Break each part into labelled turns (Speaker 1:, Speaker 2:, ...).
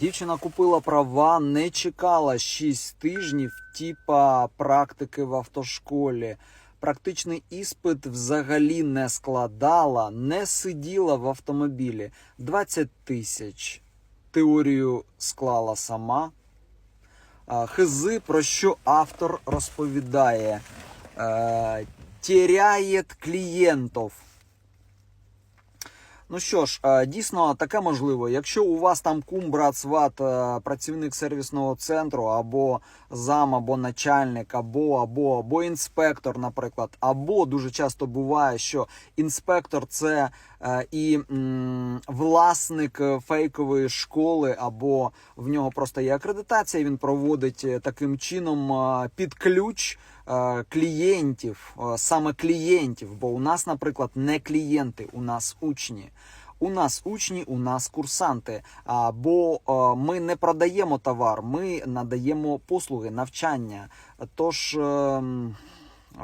Speaker 1: Дівчина купила права, не чекала 6 тижнів, типа практики в автошколі. Практичний іспит взагалі не складала, не сиділа в автомобілі. 20 тисяч. Теорію склала сама. Хизи, про що автор розповідає. Е, Теряє клієнтів. Ну що ж, е, дійсно таке можливо. Якщо у вас там кум, брат, сват, е, працівник сервісного центру, або зам, або начальник, або, або, або інспектор, наприклад, або дуже часто буває, що інспектор це е, і власник фейкової школи, або в нього просто є акредитація. Він проводить таким чином під ключ клієнтів, е, саме клієнтів. Бо у нас, наприклад, не клієнти, у нас учні. У нас учні, у нас курсанти. Бо е, ми не продаємо товар, ми надаємо послуги, навчання. Тож е,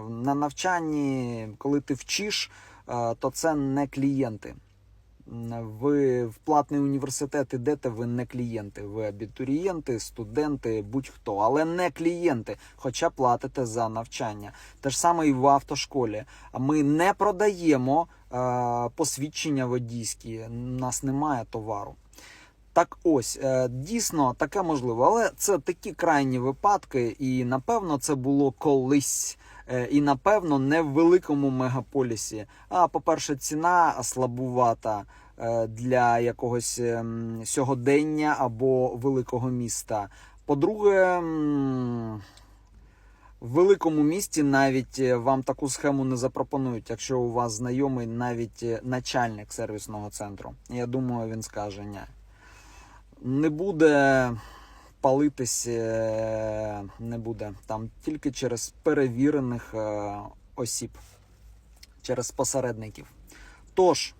Speaker 1: на навчанні, коли ти вчиш, е, то це не клієнти. Ви в платний університет ідете, ви не клієнти. Ви абітурієнти, студенти, будь-хто, але не клієнти, хоча платите за навчання. Те ж саме і в автошколі. Ми не продаємо е, посвідчення водійські, у нас немає товару. Так ось, е, дійсно таке можливо, але це такі крайні випадки, і напевно це було колись. Е, І напевно не в великому мегаполісі. А по-перше, ціна слабувата е, для якогось ем, сьогодення або великого міста. По-друге, в великому місті навіть е, вам таку схему не запропонують, якщо у вас знайомий навіть начальник сервісного центру. Я думаю, він скаже ні. Не буде палитись, не буде. Там тільки через перевірених е, осіб, через посередників. Тож,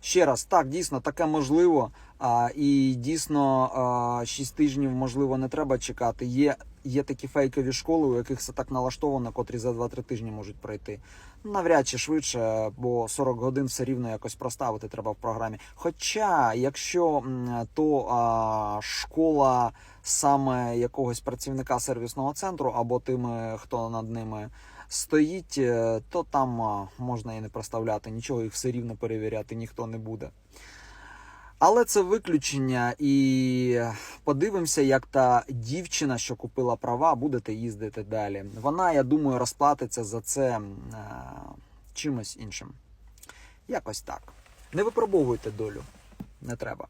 Speaker 1: ще раз, так, дійсно, таке можливо. А, і дійсно, а, 6 тижнів, можливо, не треба чекати. Є, є такі фейкові школи, у яких це так налаштовано, котрі за 2-3 тижні можуть пройти. Навряд чи швидше, бо 40 годин все рівно якось проставити треба в програмі. Хоча, якщо то а, школа саме якогось працівника сервісного центру або тими, хто над ними стоїть, е, то там можна і не проставляти, нічого їх все рівно перевіряти ніхто не буде. Але це виключення, і подивимося, як та дівчина, що купила права, будете їздити далі. Вона, я думаю, розплатиться за це е, чимось іншим. Якось так. Не випробовуйте долю. Не треба.